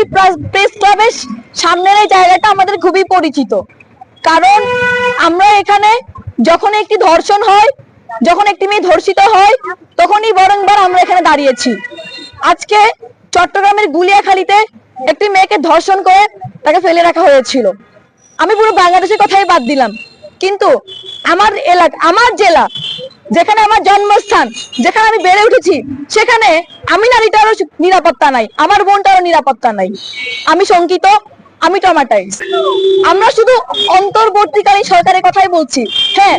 এই প্রেস ক্লাবের সামনের এই জায়গাটা আমাদের খুবই পরিচিত। কারণ আমরা এখানে যখন একটি ধর্ষণ হয়, যখন একটি মেয়ে ধর্ষিত হয়, তখনই বরংবার আমরা এখানে দাঁড়িয়েছি। আজকে চট্টগ্রামের গুলিয়াখালীতে একটি মেয়েকে ধর্ষণ করে তাকে ফেলে রাখা হয়েছিল। আমি পুরো বাংলাদেশের কথাই বাদ দিলাম। কিন্তু আমার এলাকা আমার জেলা, যেখানে আমার জন্মস্থান, যেখানে আমি বেড়ে উঠেছি, সেখানে আমি নারীটারও নিরাপত্তা নাই, আমার বোনটারও নিরাপত্তা নাই। আমি শঙ্কিত, আমি টমাটাইজ আমরা শুধু অন্তর্বর্তীকালীন সরকারের কথাই বলছি। হ্যাঁ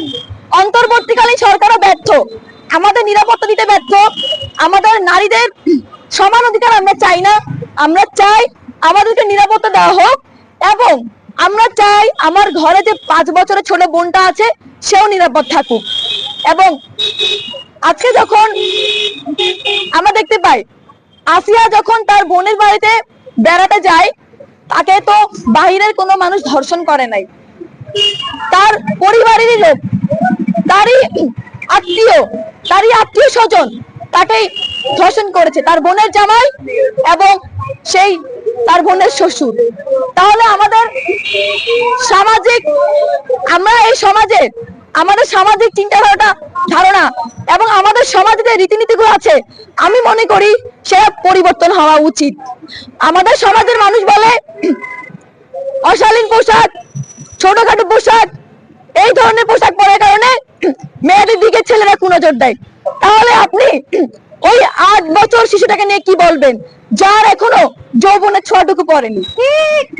অন্তর্বর্তীকালীন সরকারও ব্যর্থ। আমাদের নিরাপত্তা দিতে ব্যর্থ। আমাদের নারীদের সমান অধিকার আমরা চাই না। আমরা চাই আমাদেরকে নিরাপত্তা দেওয়া হোক এবং আমরা চাই আমার ঘরে যে পাঁচ বছরের ছোট বোনটা আছে, সেও নিরাপদ থাকুক। এবং আজকে যখন আমরা দেখতে পাই, আসিয়া যখন তার বোনের বাড়িতে বেড়াতে যায়, তাকে তো বাহিরের কোনো মানুষ ধর্ষণ করে নাই। তার পরিবারেরই লোক, তারই আত্মীয় তারই আত্মীয় স্বজন তাকেই ধর্ষণ করেছে, তার বোনের জামাই এবং সেই তার বোনের শ্বশুর। তাহলে আমাদের সামাজিক, আমরা এই সমাজে, আমাদের সামাজিক চিন্তাধারাটা আমাদের সমাজে যে রীতিনীতিগুলো আছে, আমি মনে করি সে পরিবর্তন হওয়া উচিত। আমাদের সমাজের মানুষ বলে, অশালীন পোশাক, ছোটখাটো পোশাক, এই ধরনের পোশাক পরার কারণে মেয়েদের দিকে ছেলেরা কুনজর দেয়। তাহলে আপনি ওই আট বছর শিশুটাকে নিয়ে কি বলবেন? যার এখনও যৌবনের ছোঁয়াটুকু পড়েনি।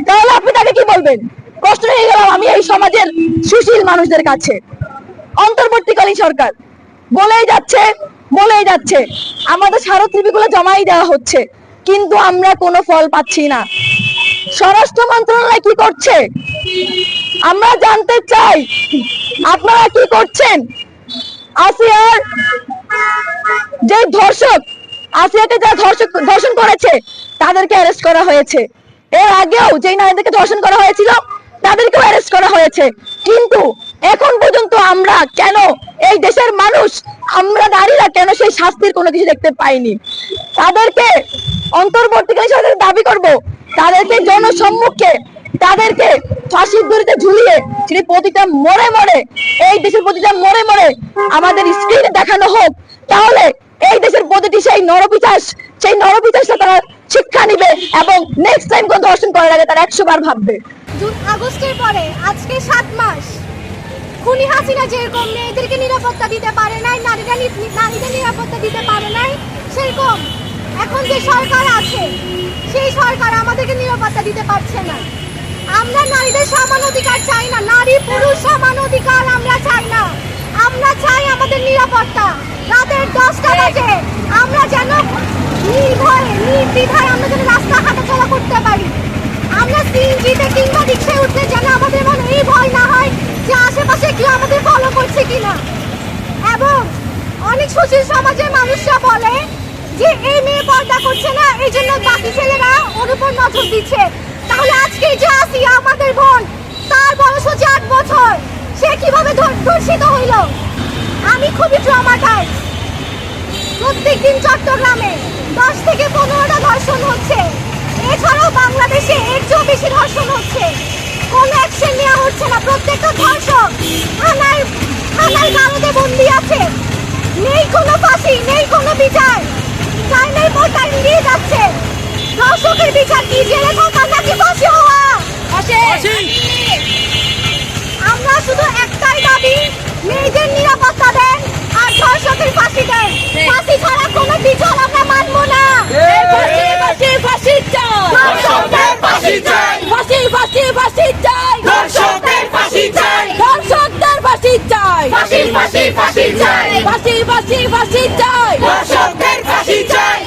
তাহলে আপনি তাকে কি বলবেন? কষ্ট হয়ে গেলাম আমি এই সমাজের সুশীল মানুষদের কাছে। অন্তর্বর্তীকালীন সরকার বলেই যাচ্ছে বলেই যাচ্ছে। আমাদের স্মারকলিপিগুলো জমাই দেওয়া হচ্ছে, কিন্তু আমরা কোনো ফল পাচ্ছি না। স্বরাষ্ট্র মন্ত্রণালয় কি করছে? আমরা জানতে চাই, আপনারা কি করছেন? আসিয়ার যে ধর্ষক, আসিয়াকে যা ধর্ষক, ধর্ষণ করেছে, তাদেরকে অ্যারেস্ট করা হয়েছে। এর আগেও যেই নারীদেরকে ধর্ষণ করা হয়েছিল, তাদেরকেও অ্যারেস্ট করা হয়েছে। কিন্তু এখন পর্যন্ত আমরা কেন এই দেশের মানুষ, আমরা নারীরা কেন সেই শাস্তির কোনো কিছু দেখতে পাইনি? তাদেরকে অন্তর্বর্তীকালীন সরকারের দাবি করব, তাদেরকে জনসম্মুখে, তাদেরকে ফাঁসির দড়িতে ঝুলিয়ে সেটি প্রতিটা মরে মরে এই দেশের প্রতিটা মরে মরে আমাদের স্ক্রিনে দেখানো হোক, তাহলে এই দেশের প্রতিটি সেই নরপিচাস সেই নরপিচাসটা তারা শিক্ষা নিবে এবং নেক্সট টাইম কোন ধর্ষণ করার আগে তারা একশো বার ভাববে। জুন, আগস্টের পরে, আজকে সাত মাস। খুনি হাসিনা যেরকম মেয়েদেরকে নিরাপত্তা দিতে পারে নাই নারীরা নারীদের নিরাপত্তা দিতে পারে নাই সেরকম। এখন যে সরকার আছে সেই সরকার আমাদেরকে নিরাপত্তা দিতে পারছে না। আমরা নারীদের সমান অধিকার চাই না নারী পুরুষ সমান অধিকার আমরা চাই না। আমরা চাই আমাদের নিরাপত্তা। রাতের দশটা বাজে আমরা যেন নির্ভয়ে নির্দ্বিধায় আমরা যেন রাস্তা হাঁটাচলা করতে পারি। আমরা সিএনজিতে কিংবা রিক্সায় উঠলে যেন আমাদের মনে এই ভয় না হয় যে আশেপাশে কেউ আমাদের ফলো করছে কিনা এবং অনেক সুশীল সমাজের মানুষরা বলে যে এই মেয়ে পর্দা করছে না, এই জন্য বাকি ছেলেরা ওর উপর নজর দিচ্ছে। তাহলে আজকে যে আসি আমাদের বোন, তার বয়স হচ্ছে আট বছর, সে কীভাবে ধর- ধর্ষিত হইল? আমি খুবই ট্রমাটাইজ প্রত্যেকদিন চট্টগ্রামে দশ থেকে পনেরোটা ধর্ষণ হচ্ছে। এছাড়াও বাংলাদেশে এর চেয়েও বেশি ধর্ষণ হচ্ছে। কোনো অ্যাকশন নেওয়া হচ্ছে না। প্রত্যেকটা ধর্ষক থানায় থানায় গারদে বন্দি আছে। নেই কোনো ফাঁসি নেই কোনো বিচার। টাইমের পর টাইম দিয়ে যাচ্ছে। ধর্ষকের বিচার কি জেলে থাকা নাকি ফাঁসি হওয়া? আমরা শুধু একটাই দাবি মেয়েদের নিরাপত্তা দেন আর ধর্ষকের ফাঁসি দেন। ফাঁসি ছাড়া কোনো বিচার আমরা মানবো না। ফাঁসি ফাঁসি চাই। ফাঁসি ফাঁসি ফাঁসি চাই। দর্শকদের ফাঁসি চাই।